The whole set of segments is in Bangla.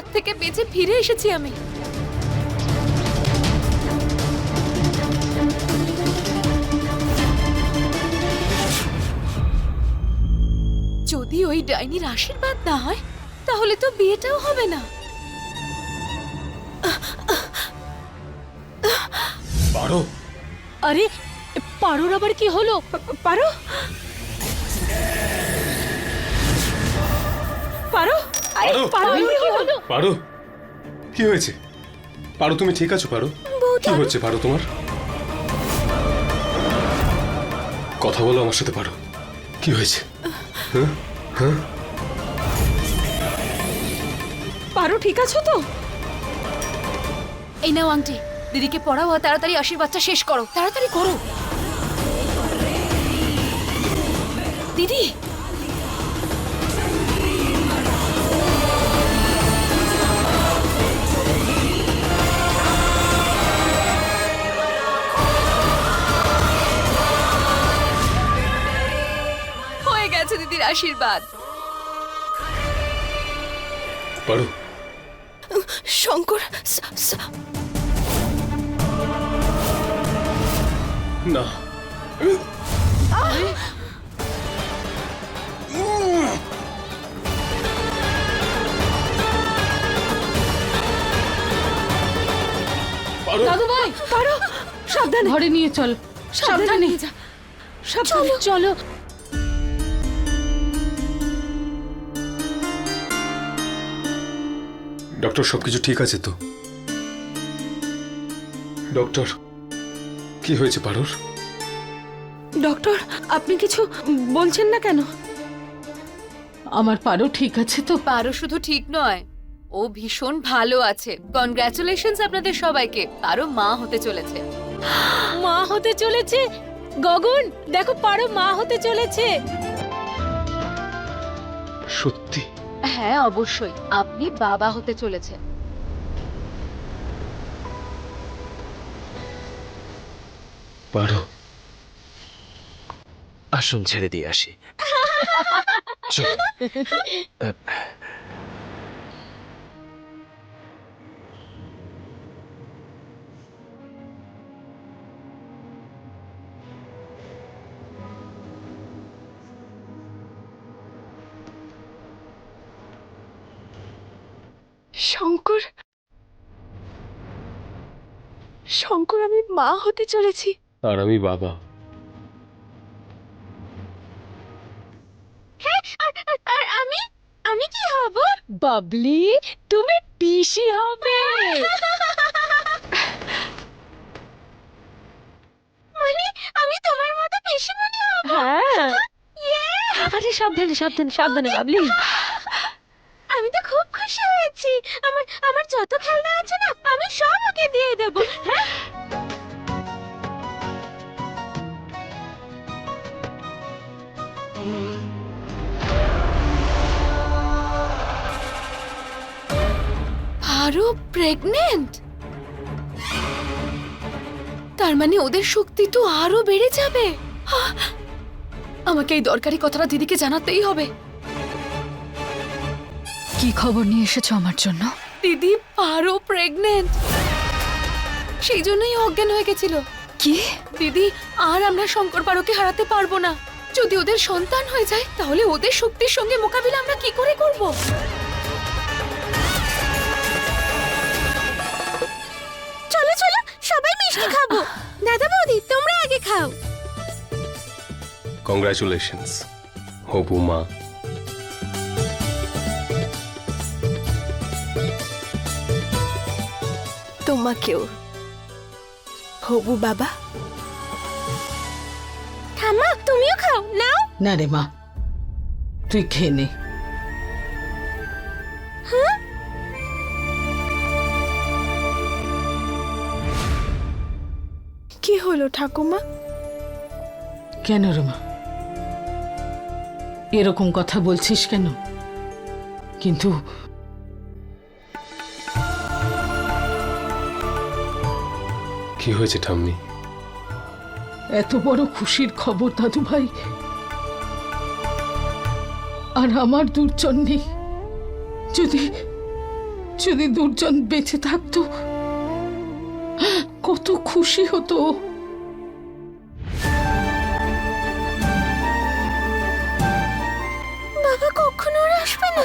হাত থেকে বেঁচে ফিরে এসেছি আমি। যদি ওই ডাইনির আশীর্বাদ না হয় তাহলে তো বিয়েটাও হবে না। পারো। আরে পারোর আবার কি হলো? পারো? পারো? পারো। পারো কি হয়েছে? পারো তুমি ঠিক আছো পারো? কি হচ্ছে পারো তোমার? কথা বলো আমার সাথে পারো। কি হয়েছে? হ্যাঁ? পারো ঠিক আছো তো? এই নাও আংটি। দিদিকে পড়াও আর তাড়াতাড়ি আশীর্বাদটা শেষ করো। তাড়াতাড়ি করো। দিদি আশীর্বাদ। পারো শঙ্কর না। দাদু ভাই পারো সাবধানে। ঘরে নিয়ে চল। সাবধানে যা। সাবধানে। চলো। ডক্টর সবকিছু ঠিক আছে তো? ডক্টর কি হয়েছে পারোর ডক্টর আপনি কিছু বলছেন না কেন? আমার পারো ঠিক আছে তো? পারো শুধু ঠিক নয় ও ভীষণ ভালো আছে। কনগ্রাচুলেশনস আপনাদের সবাইকে। পারো মা হতে চলেছে। মা হতে চলেছে? গগন দেখো পারো মা হতে চলেছে। সত্যি হ্যাঁ অবশ্যই। আপনি বাবা হতে চলেছেন। পারো। আসুন ছেড়ে দিয়ে আসি। চল। মা হতে চলেছি। আর আমি বাবা আর আমি আমি কি হব? বাবলি তুমি পিসি হবে। মানে আমি তোমার মতো পিসিমণি হব? হ্যাঁ। আরে সাবধানে সাবধানে সাবধানে বাবলি। আমি তো খুব খুশি হয়েছি। আমার আমার যত খেলনা আছে না আমি সব ওকে দিয়ে দেবো। হ্যাঁ? আরও প্রেগনেন্ট তার মানে ওদের শক্তি তো আরও বেড়ে যাবে। আমাকে এই দরকারি কথাটা দিদিকে জানাতেই হবে। কি খবর নিয়ে এসেছ আমার জন্য? দিদি পারো প্রেগনেন্ট সেই জন্যই অজ্ঞান হয়ে গেছিল। কি? দিদি আর আমরা শঙ্কর পারোকে হারাতে পারব না। যদি ওদের সন্তান হয়ে যায় তাহলে ওদের শক্তির সঙ্গে মোকাবিলা আমরা কি করে করব? খাব। দাদা বৌদি তোমরা আগে খাও। কংগ্রাচুলেশনস হবু মা। তোমাকেও। হবু বাবা। ঠাম্মা তুমিও খাও নাও। না রে মা তুই খেয়ে নে। কি হলো ঠাকুমা? কেন রে মা এরকম কথা বলছিস কেন? কিন্তু কি হয়েছে ঠাম্মি? এত বড় খুশির খবর দাদু ভাই। আর আমার দুর্জন্যে যদি যদি দুর্জন বেঁচে থাকতো কত খুশি হতো। বাবা কখনো আসবে না।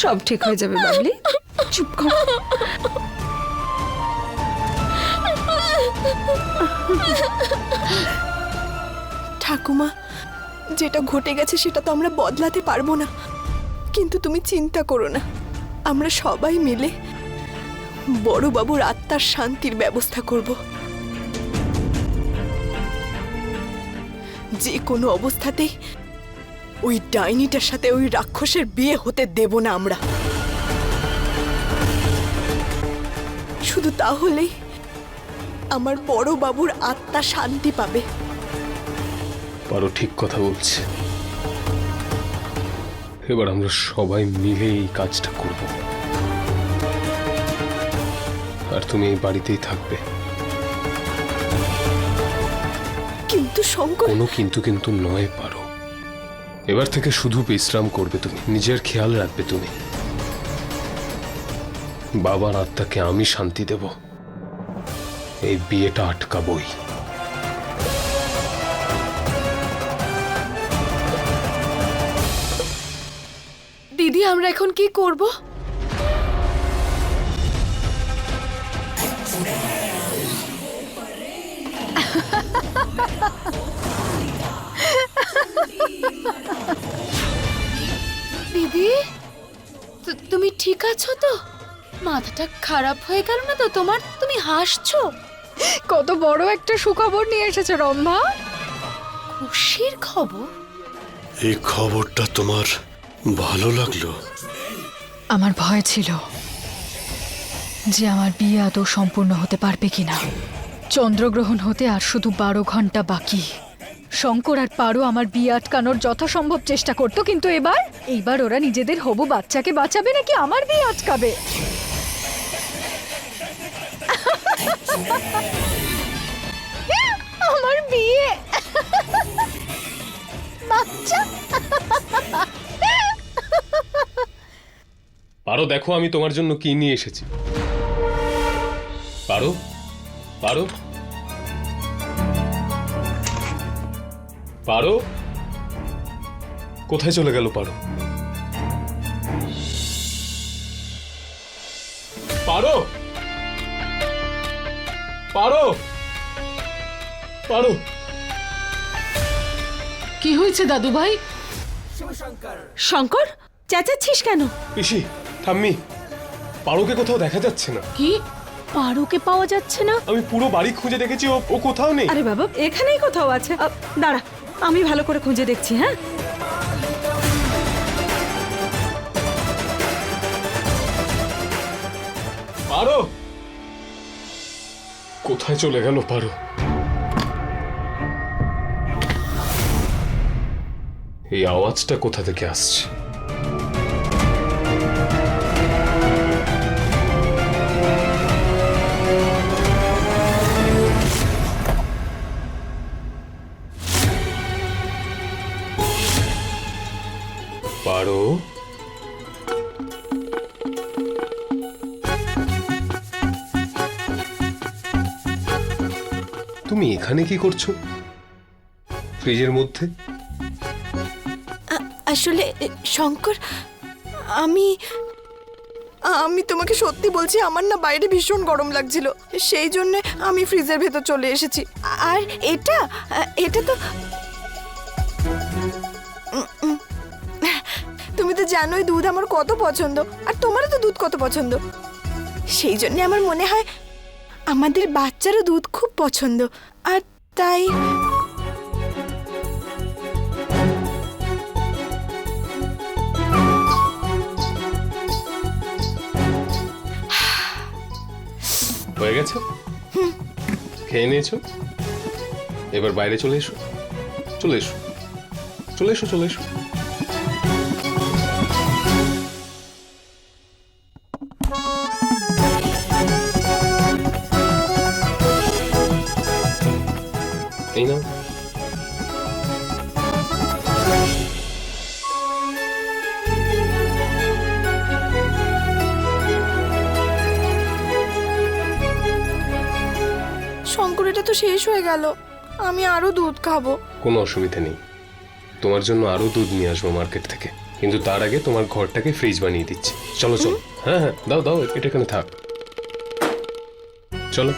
সব ঠিক হয়ে যাবে বাবলি। চুপ কর। ঠাকুমা যেটা ঘটে গেছে সেটা তো আমরা বদলাতে পারব না। কিন্তু তুমি চিন্তা করো না। আমরা সবাই মিলে বড়বাবুর আত্মার শান্তির ব্যবস্থা করব। যে কোনো অবস্থাতেই ওই ডাইনিটার সাথে ওই রাক্ষসের বিয়ে হতে দেব না আমরা। শুধু তাহলেই আমার বড় বাবুর আত্মা শান্তি পাবে। পারো ঠিক কথা বলছে। এবার আমরা সবাই মিলে এই কাজটা করব। আর তুমি এই বাড়িতেই থাকবে। কিন্তু শঙ্কর কোনো কিন্তু কিন্তু নয় পারো। এবার থেকে শুধু বিশ্রাম করবে তুমি নিজের খেয়াল রাখবে তুমি। বাবার আত্মাকে আমি শান্তি দেব। এই বিয়েটা আটকাবই। দিদি আমরা এখন কি করব? দিদি তুমি ঠিক আছো তো? মাথাটা খারাপ হয়ে গেল না তো তোমার? তুমি হাসছো? কত বড় একটা সুখবর নিয়ে এসেছ রম্ভা। খুশির খবর? এই খবরটা তোমার ভালো লাগল? আমার ভয় ছিল। যে আমার বিয়ে আদৌ সম্পূর্ণ হতে পারবে কিনা। চন্দ্রগ্রহণ হতে আর শুধু বারো ঘণ্টা বাকি। শঙ্কর আর পারো আমার বিয়ে আটকানোর যথাসম্ভব চেষ্টা করতো, কিন্তু এবার এইবার ওরা নিজেদের হবু বাচ্চাকে বাঁচাবে নাকি আমার বিয়ে আটকাবে? আমার বিয়ে। বাচ্চা। পারো, দেখো আমি তোমার জন্য কি নিয়ে এসেছি। পারো পারো পারো কোথায় চলে গেল পারো পারো পারো পারো কি হয়েছে দাদু ভাই শঙ্কর চেঁচাচ্ছিস কেন? পিসি ঠাম্মি পারোকে কোথাও দেখা যাচ্ছে না। কি? পারোকে পাওয়া যাচ্ছে না? আমি পুরো বাড়ি খুঁজে দেখেছি ও ও কোথাও নেই। আরে বাবা এখানেই কোথাও আছে। আ, দাঁড়া আমি ভালো করে খুঁজে দেখছি হ্যাঁ? পারো? কোথায় চলে গেল পারো? এই আওয়াজটা কোথা থেকে আসছে? পারো। তুমি এখানে কি করছ? ফ্রিজের মধ্যে? আসলে শঙ্কর আমি আমি তোমাকে সত্যি বলছি আমার না বাইরে ভীষণ গরম লাগছিল। সেই জন্য আমি ফ্রিজের ভেতর চলে এসেছি। আর এটা এটা তো জানোই দুধ আমার কত পছন্দ, আর তোমারও তো দুধ কত পছন্দ। সেই জন্য আমার মনে হয় আমাদের বাচ্চারও দুধ খুব পছন্দ, আর তাই হয়ে গেছে? খেয়ে নিয়েছো? এবার বাইরে চলে এসো। চলে এসো। চলে এসো চলে এসো। তো শেষ হয়ে গেল। আমি আরও দুধ খাব। কোনো অসুবিধা নেই। তোমার জন্য আরও দুধ নিয়ে আসব মার্কেট থেকে। কিন্তু তার আগে তোমার ঘরটাকে ফ্রিজ বানিয়ে দিচ্ছি। চলো চলো। হ্যাঁ হ্যাঁ দাও দাও এটা এখানে থাক। চলো।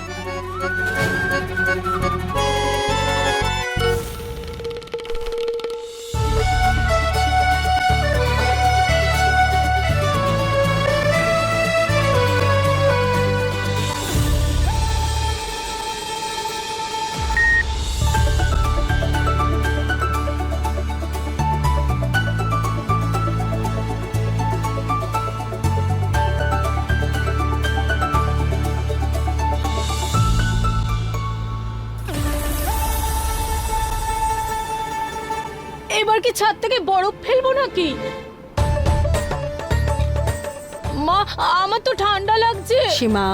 থেকে বরফ ফেলব নাকি? মা আমার তো ঠান্ডা লাগছে। সীমা।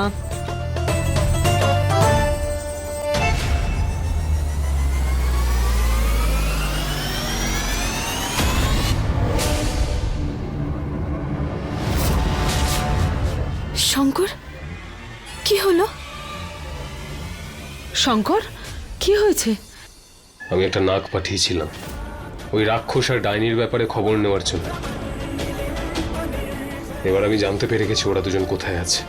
শঙ্কর কি হলো? শঙ্কর কি হয়েছে? আমি একটা নাক পাঠিয়েছিলাম। ওই রাক্ষস আর ডাইনির ব্যাপারে খবর নেওয়ার জন্য। এবার আমি জানতে পেরে গেছি ওরা দুজন কোথায় আছে।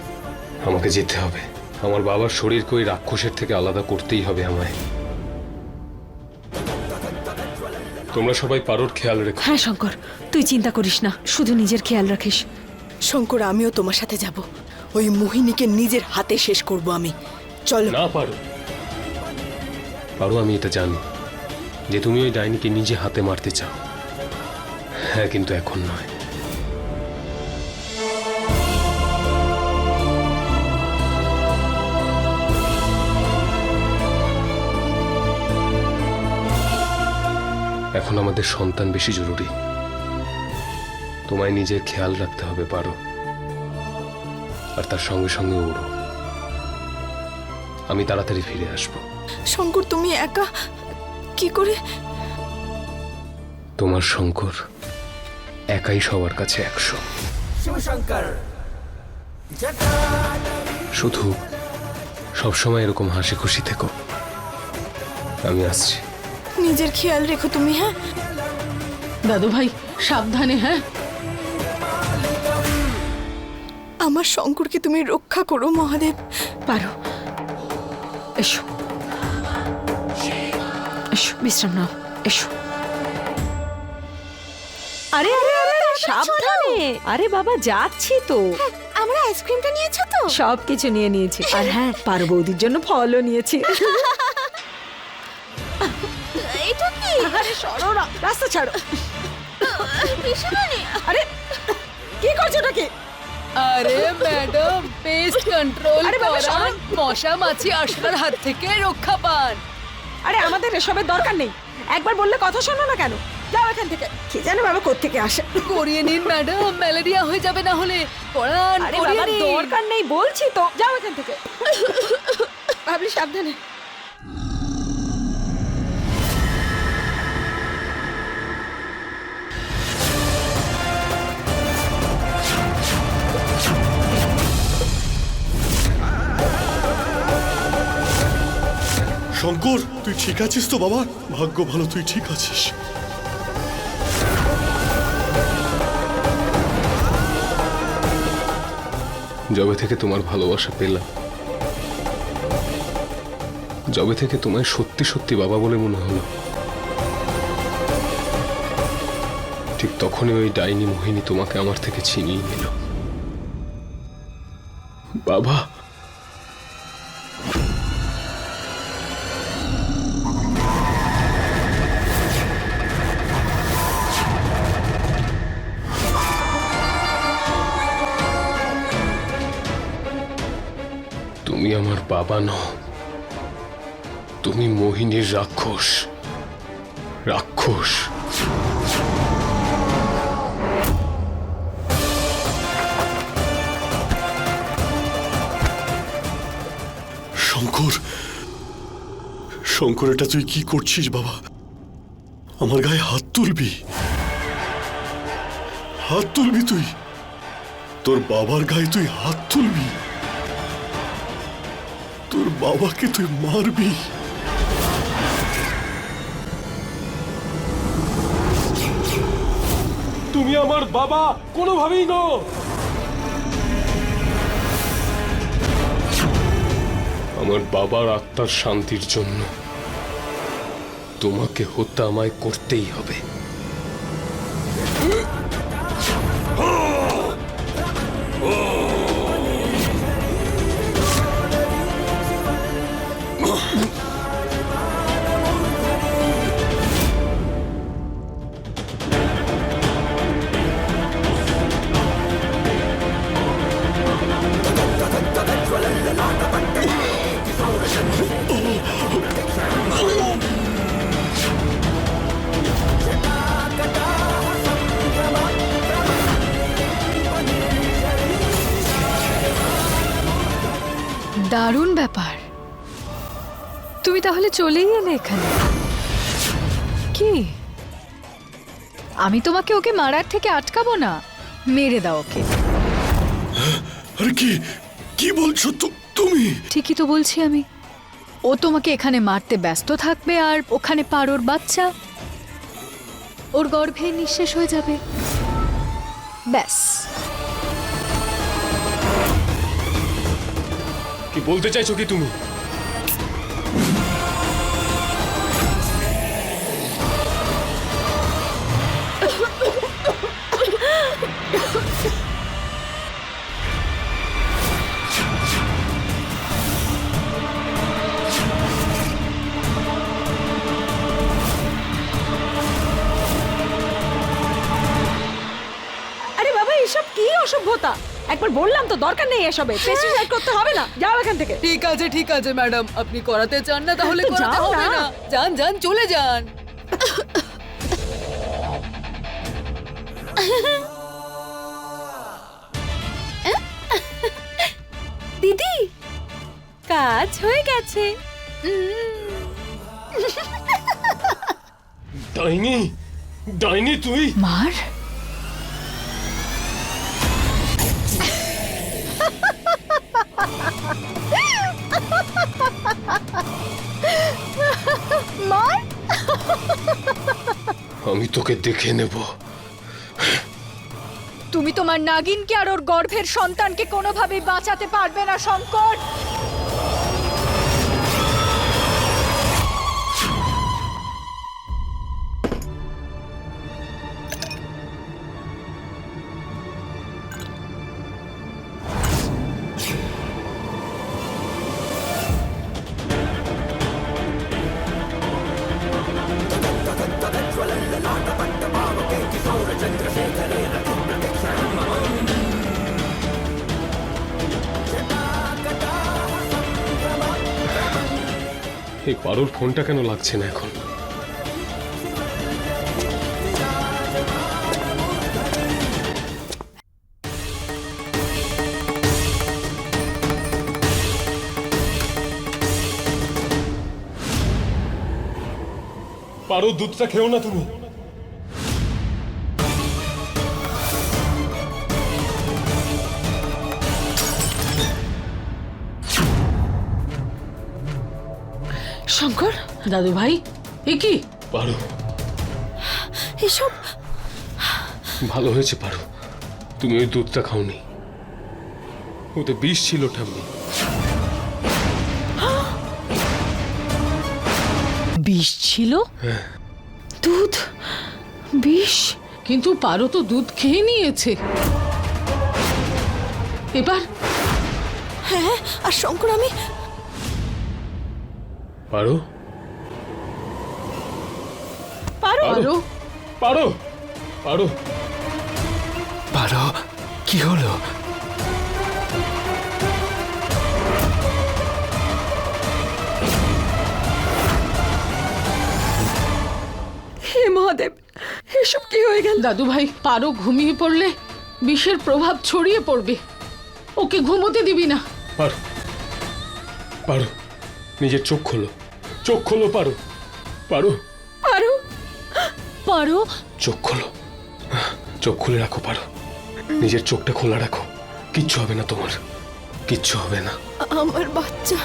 আমাকে যেতে হবে। আমার বাবার শরীরকে ওই রাক্ষসের থেকে আলাদা করতেই হবে আমায়। তোমরা সবাই পারোর খেয়াল রেখো। হ্যাঁ শঙ্কর তুই চিন্তা করিস না শুধু নিজের খেয়াল রাখিস। শঙ্কর আমিও তোমার সাথে যাব। ওই মোহিনীকে নিজের হাতে শেষ করব আমি। চলো। না পারো। পারো আমি এটা জানি। যে তুমি ওই ডাইনিকে নিজে হাতে মারতে চাও। হ্যাঁ কিন্তু এখন নয়। এখন আমাদের সন্তান বেশি জরুরি। তোমায় নিজের খেয়াল রাখতে হবে, পারো। আর তার সঙ্গে সঙ্গে ওরও আমি তাড়াতাড়ি ফিরে আসব। শঙ্কর, তুমি একা? কি করে? তোমার শঙ্কর একাই সবার কাছে একশো। শুধু সবসময় এরকম হাসি খুশি থেকো। আমি আসছি। নিজের খেয়াল রেখো তুমি হ্যাঁ? দাদু ভাই সাবধানে হ্যাঁ? আমার শঙ্করকে তুমি রক্ষা করো মহাদেব। পারো। এসো। এসো বিশ্রাম নাও এসো। আরে আরে সাবধানে। আরে বাবা যাচ্ছি তো। আমরা আইসক্রিমটা নিয়েছো তো? সব কিছু নিয়ে নিয়েছি। আর হ্যাঁ পারো বৌদির জন্য ফলও নিয়েছি। এটা কি? আরে সরো না রাস্তা ছাড়ো। আরে কি করছ ওটাকে আরে ম্যাডাম পেস্ট কন্ট্রোল আরে বাবা, করান মশা মাছি আসার হাত থেকে রক্ষা পান। আরে আমাদের এসবের দরকার নেই। একবার বললে কথা শোনো না কেন? যাও এখান থেকে। কে জানে বাবা কোত্থেকে আসে। করিয়ে নিন ম্যাডাম। ম্যালেরিয়া হয়ে যাবে না হলে। পড়ান আরে করিয়ে বাবা নিন। দরকার নেই বলছি তো। যাও এখান থেকে। ভাবলি সাবধানে। শঙ্কর, তুই ঠিক আছিস তো বাবা? ভাগ্য ভালো, তুই ঠিক আছিস। যবে থেকে তোমার ভালোবাসা পেলাম, যবে থেকে তোমায় সত্যি সত্যি বাবা বলে মনে হলো, ঠিক তখনই ওই ডাইনি মোহিনী তোমাকে আমার থেকে ছিনিয়ে নিল। বাবা! তুমি আমার বাবা নও। তুমি মোহিনীর রাক্ষস। রাক্ষস। শঙ্কর শঙ্কর, এটা তুই কি করছিস বাবা? আমার গায়ে হাত তুলবি। হাত তুলবি তুই। তোর বাবার গায়ে তুই হাত তুলবি। তোর বাবাকে তুই মারবি। তুমি আমার বাবা কোনোভাবেই ন আমার বাবার আত্মার শান্তির জন্য তোমাকে হত্যা আমায় করতেই হবে। তুমি তাহলে চলেই এলে এখানে। কি? আমি তোমাকে ওকে মারার থেকে আটকাবো না। মেরে দাও ওকে। আরে কি? কি বলছো তুমি? ঠিকই তো বলছি আমি। ও তোমাকে এখানে মারতে ব্যস্ত থাকবে আর ওখানে পারোর বাচ্চা। ওর গর্ভে নিঃশেষ হয়ে যাবে। ব্যাস। কি বলতে চাইছো কি তুমি? অসভ্যতা একবার বললাম তো দরকার নেই এসবে। পেস্টিসাইড করতে হবে না। যাও এখান থেকে। ঠিক আছে ঠিক আছে ম্যাডাম। আপনি করাতে চান না তাহলে করাতে যাও হবে না। না। যান যান চলে যান। দিদি কাজ হয়ে গেছে। ডাইনি ডাইনি তুই? মার? মার? আমি তোকে দেখে নেব। তুমি তোমার নাগিনকে আর ওর গর্ভের সন্তানকে কোনোভাবে বাঁচাতে পারবে না শঙ্কর। এই পারোর ফোনটা কেন লাগছে না এখন? পারো দুধটা খেও না তুমি? দাদু ভাই এ কি? পারো। এসব? ভালো হয়েছে পারো। তুমি ওই দুধটা খাওনি। ওতে বিষ ছিল ঠাম্মি। বিষ ছিল? দুধ? বিষ? কিন্তু পারো তো দুধ খেয়ে নিয়েছে। এবার? হ্যাঁ আর শঙ্কর আমি পারো? পারো। পারো। পারো। পারো? কি হলো? হে মহাদেব এসব কি হয়ে গেল? দাদু ভাই পারো ঘুমিয়ে পড়লে? বিষের প্রভাব ছড়িয়ে পড়বে। ওকে ঘুমোতে দিবি না। পারো। পারো। নিজের চোখ খোলো। চোখ খোলো পারো। পারো। পারো? চোখ খোলো। চোখ খুলে রাখো পারো। নিজের চোখটা খোলা রাখো। কিচ্ছু হবে না তোমার। কিচ্ছু হবে না। আমার বাচ্চা।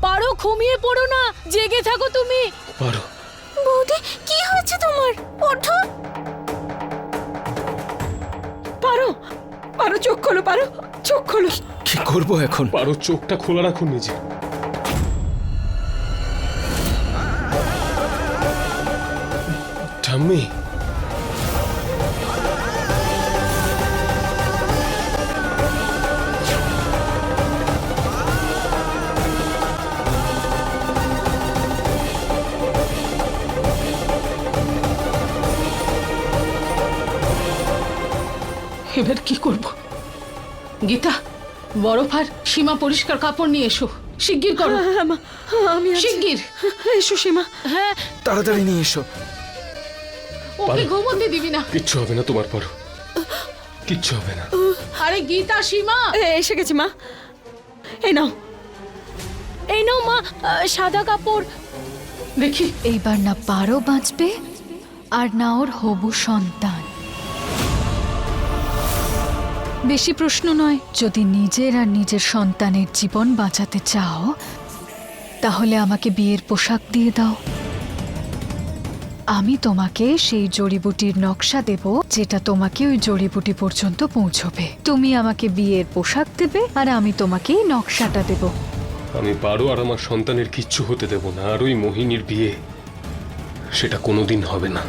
পারো ঘুমিয়ে পড়ো না। জেগে থাকো তুমি। পারো। বৌদি কি হয়েছে তোমার? ওঠো। পারো। পারো চোখ খোলো পারো। চোখ খোলো। কি করব এখন? পারো চোখটা খোলা রাখুন নিজে। ঠাম্মি এবার কি করব? গীতা বরফ আর সীমা পরিষ্কার কাপড় নিয়ে এসো। শিগগির করো। আমি শিগগির। এসো সীমা। হ্যাঁ। তাড়াতাড়ি নিয়ে এসো। ওকে ঘুমোতে দিবি না। কিচ্ছু হবে না তোমার পারো কিচ্ছু হবে না। আরে গীতা সীমা। এসে গেছি মা। এই নাও। এই নাও মা সাদা কাপড়। দেখি। এইবার না পারো বাঁচবে আর না ওর হবু সন্তান। বেশি প্রশ্ন নয় যদি নিজের আর নিজের সন্তানের জীবন বাঁচাতে চাও তাহলে আমাকে বিয়ের পোশাক দিয়ে দাও। আমি তোমাকে সেই জড়িবুটির নকশা দেব যেটা তোমাকে ওই জড়িবুটি পর্যন্ত পৌঁছবে। তুমি আমাকে বিয়ের পোশাক দেবে আর আমি তোমাকে নকশাটা দেব। আমি পারো আর আমার সন্তানের কিচ্ছু হতে দেব না, আর ওই মোহিনীর বিয়ে সেটা কোনোদিন হবে না।